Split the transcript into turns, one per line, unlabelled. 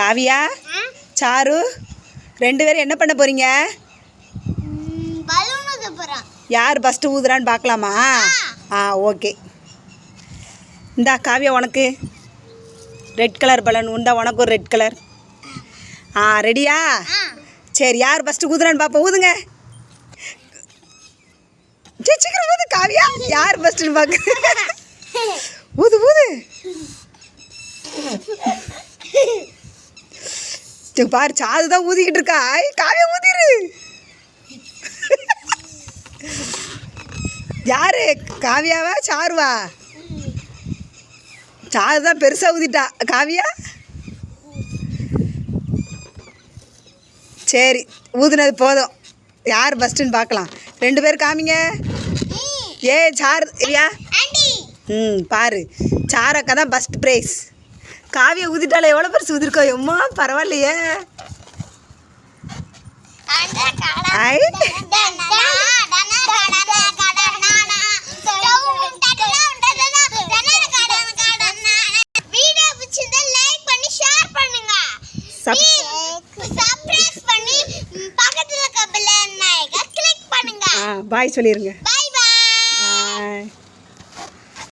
Kavya sir ரெண்டு பேரும் என்ன பண்ண போறீங்க? யார் ஃபஸ்ட்டு ஊதுறான்னு பார்க்கலாமா? ஆ. ஓகே இந்தா காவியா உனக்கு. ரெட் கலர் பலன் உண்டா உனக்கு ஒரு ரெட் கலர் ஆ ரெடியா சரி யார் ஃபஸ்ட்டு ஊதுறான்னு பார்ப்போம் ஊதுங்க. சீக்கிரம் ஊது காவியா. யார் ஃபஸ்ட்டுன்னு பார்க்க ஊது ஊது சரி, பாரு சாது தான் ஊதிக்கிட்டு இருக்கா. ஐ, காவியா ஊதிரு யாரு? காவியாவா சாருவா? சாரு தான் பெருசாக ஊதிட்டா. காவியா? சரி ஊதுனது போதும். யார் ஃபஸ்ட்டுன்னு பார்க்கலாம். ரெண்டு பேர் காமிங்க. ஏ சார் இல்லையா
ஆண்டி.
ம் பாரு. சாரக்கா தான் ஃபஸ்ட் ப்ரைஸ் காவியா ஊதிட்டால எவ்வளோ பெருசு ஊதிருக்கோ எம்மா பரவாயில்லையே. பாய் சொல்லிடுங்க
பை